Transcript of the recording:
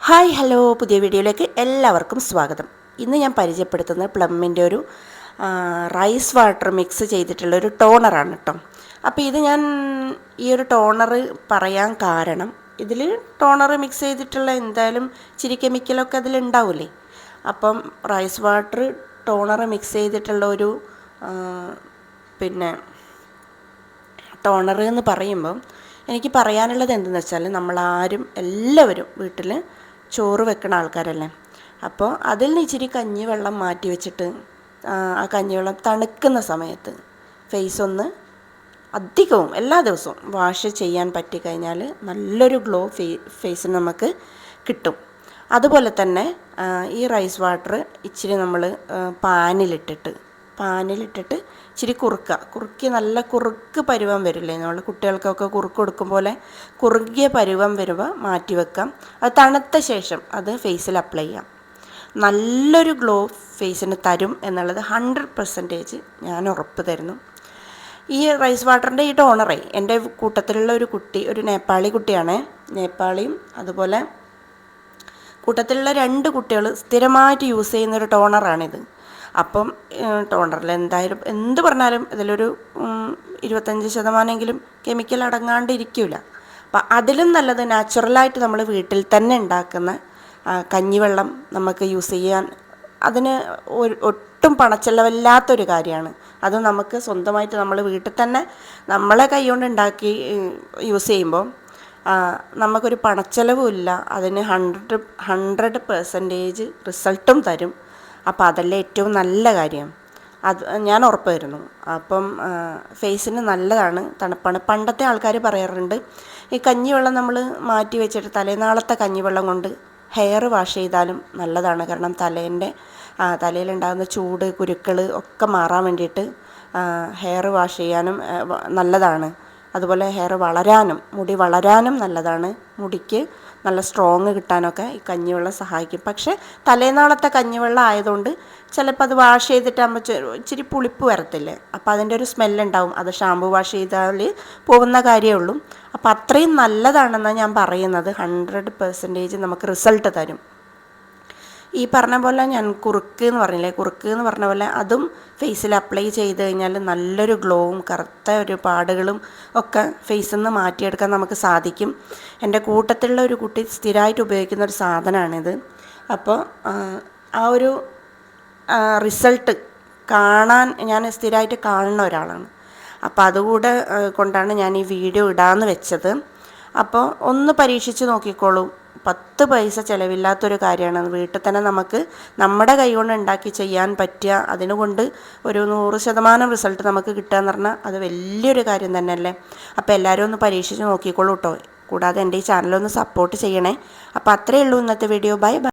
Hi hello. പുതിയ വീഡിയോയിലേക്ക് എല്ലാവർക്കും സ്വാഗതം. ഇന്ന് ഞാൻ പരിചയപ്പെടുത്തുന്നത് പ്ലമ്മിന്റെ ഒരു റൈസ് വാട്ടർ മിക്സ് ചെയ്തിട്ടുള്ള ഒരു ടോണറാണ് കേട്ടോ അപ്പോൾ ഇത് ഞാൻ ഈ ഒരു ടോണർ പറയാൻ കാരണം ഇതിൽ ടോണർ മിക്സ് ചെയ്തിട്ടുള്ള എന്തായാലും ചിരി കെമിക്കലൊക്കെ അതിലുണ്ടാവില്ലേ അപ്പം റൈസ് വാട്ടർ ടോണർ മിക്സ് ചെയ്തിട്ടുള്ള ഒരു പിന്നെ ടോണർ എന്ന് പറയുമ്പം എനിക്ക് പറയാനുള്ളത് എന്തെന്ന് വെച്ചാൽ നമ്മളാരും എല്ലാവരും വീട്ടിൽ ചോറ് വെക്കുന്ന ആൾക്കാരല്ലേ? അപ്പോൾ അതിൽ നിന്ന് ഇച്ചിരി കഞ്ഞിവെള്ളം മാറ്റി വെച്ചിട്ട് ആ കഞ്ഞി കഞ്ഞിവെള്ളം തണുക്കുന്ന സമയത്ത് ഫേസ് ഒന്ന് അധികവും എല്ലാ ദിവസവും വാഷ് ചെയ്യാൻ പറ്റിക്കഴിഞ്ഞാൽ നല്ലൊരു ഗ്ലോ ഫേ ഫേസിന് നമുക്ക് കിട്ടും. അതുപോലെ തന്നെ ഈ റൈസ് വാട്ടർ ഇച്ചിരി നമ്മൾ പാനിലിട്ടിട്ട് പാനിലിട്ടിട്ട് ഇച്ചിരി കുറുക്കുക. കുറുക്കി നല്ല കുറുക്ക് പരുവം വരില്ലേ? നമ്മൾ കുട്ടികൾക്കൊക്കെ കുറുക്ക് കൊടുക്കും പോലെ കുറുകിയ പരുവം വരുമ്പോൾ മാറ്റി വെക്കാം. അത് തണുത്ത ശേഷം അത് ഫേസിൽ അപ്ലൈ ചെയ്യാം. നല്ലൊരു ഗ്ലോ ഫേസിന് തരും എന്നുള്ളത് ഹൺഡ്രഡ് പെർസെന്റേജ് ഞാൻ ഉറപ്പ് തരുന്നു. ഈ റൈസ് വാട്ടറിന്റെ ഈ ടോണറേ എന്റെ കൂട്ടത്തിലുള്ള ഒരു കുട്ടി ഒരു നേപ്പാളി കുട്ടിയാണ്. നേപ്പാളിയും അതുപോലെ കൂട്ടത്തിലുള്ള രണ്ട് കുട്ടികൾ സ്ഥിരമായിട്ട് യൂസ് ചെയ്യുന്ന ഒരു ടോണറാണിത്. അപ്പം ടോണറിൽ എന്തായാലും എന്ത് പറഞ്ഞാലും ഇതിലൊരു ഇരുപത്തഞ്ച് ശതമാനമെങ്കിലും കെമിക്കൽ അടങ്ങാണ്ട് ഇരിക്കില്ല അപ്പം അതിലും നല്ലത് നാച്ചുറലായിട്ട് നമ്മൾ വീട്ടിൽ തന്നെ ഉണ്ടാക്കുന്ന കഞ്ഞിവെള്ളം നമുക്ക് യൂസ് ചെയ്യാൻ അതിന് ഒട്ടും പണച്ചെലവില്ലാത്തൊരു കാര്യമാണ്. അത് നമുക്ക് സ്വന്തമായിട്ട് നമ്മൾ വീട്ടിൽ തന്നെ നമ്മളെ കൈകൊണ്ട് ഉണ്ടാക്കി യൂസ് ചെയ്യുമ്പോൾ നമുക്കൊരു പണച്ചെലവും ഇല്ല അതിന് ഹൺഡ്രഡ് ഹൺഡ്രഡ് പെർസെന്റേജ് റിസൾട്ടും തരും. അപ്പോൾ അതല്ലേ ഏറ്റവും നല്ല കാര്യം. അത് ഞാൻ ഉറപ്പായിരുന്നു. അപ്പം ഫേസിന് നല്ലതാണ്. തണുപ്പാണ്. പണ്ടത്തെ ആൾക്കാർ പറയാറുണ്ട് ഈ കഞ്ഞിവെള്ളം നമ്മൾ മാറ്റി വെച്ചിട്ട് തലേനാളത്തെ കഞ്ഞിവെള്ളം കൊണ്ട് ഹെയർ വാഷ് ചെയ്താലും നല്ലതാണ്. കാരണം തലേന്റെ തലയിലുണ്ടാകുന്ന ചൂട് കുരുക്കൾ ഒക്കെ മാറാൻ വേണ്ടിയിട്ട് ഹെയർ വാഷ് ചെയ്യാനും നല്ലതാണ്. അതുപോലെ ഹെയർ വളരാനും മുടി വളരാനും നല്ലതാണ്. മുടിക്ക് നല്ല സ്ട്രോങ് കിട്ടാനൊക്കെ ഈ കഞ്ഞിവെള്ളം സഹായിക്കും. പക്ഷേ തലേനാളത്തെ കഞ്ഞിവെള്ളം ആയതുകൊണ്ട് ചിലപ്പോൾ അത് വാഷ് ചെയ്തിട്ടാകുമ്പോൾ ഇച്ചിരി പുളിപ്പ് വരത്തില്ലേ? അപ്പോൾ അതിന്റെ ഒരു സ്മെല്ലുണ്ടാവും അത് ഷാമ്പു വാഷ് ചെയ്താൽ പോകുന്ന കാര്യമേ ഉള്ളൂ. അപ്പോൾ അത്രയും നല്ലതാണെന്നാണ് ഞാൻ പറയുന്നത്. ഹൺഡ്രഡ് പെർസെന്റേജ് നമുക്ക് റിസൾട്ട് തരും. ഈ പറഞ്ഞ പോലെ ഞാൻ കുറുക്ക് എന്ന് പറഞ്ഞില്ലേ? കുറുക്ക് എന്ന് പറഞ്ഞ പോലെ അതും ഫേസിൽ അപ്ലൈ ചെയ്ത് കഴിഞ്ഞാൽ നല്ലൊരു ഗ്ലോവും കറുത്ത ഒരു പാടുകളും ഒക്കെ ഫേസിൽ നിന്ന് മാറ്റിയെടുക്കാൻ നമുക്ക് സാധിക്കും. എന്റെ കൂട്ടത്തിലുള്ള ഒരു കുട്ടി സ്ഥിരമായിട്ട് ഉപയോഗിക്കുന്ന ഒരു സാധനമാണിത്. അപ്പോൾ ആ, ഒരു റിസൾട്ട് കാണാൻ ഞാൻ സ്ഥിരമായിട്ട് കാണുന്ന ഒരാളാണ്. അപ്പോൾ അതുകൂടെ കൊണ്ടാണ് ഞാൻ ഈ വീഡിയോ ഇടാമെന്ന് വെച്ചത്. അപ്പോൾ ഒന്ന് പരീക്ഷിച്ച് നോക്കിക്കോളൂ. പത്ത് പൈസ ചിലവില്ലാത്തൊരു കാര്യമാണ്. വീട്ടിൽ തന്നെ നമുക്ക് നമ്മുടെ കൈ കൊണ്ട് ഉണ്ടാക്കി ചെയ്യാൻ പറ്റുക. അതിനുകൊണ്ട് ഒരു നൂറ് ശതമാനം റിസൾട്ട് നമുക്ക് കിട്ടുക എന്ന് പറഞ്ഞാൽ അത് വലിയൊരു കാര്യം തന്നെയല്ലേ? അപ്പോൾ എല്ലാവരും ഒന്ന് പരീക്ഷിച്ച് നോക്കിക്കോളൂ കേട്ടോ കൂടാതെ എന്റെ ഈ ചാനലൊന്ന് സപ്പോർട്ട് ചെയ്യണേ. അപ്പോൾ അത്രയേ ഉള്ളൂ ഇന്നത്തെ വീഡിയോ. Bye bye.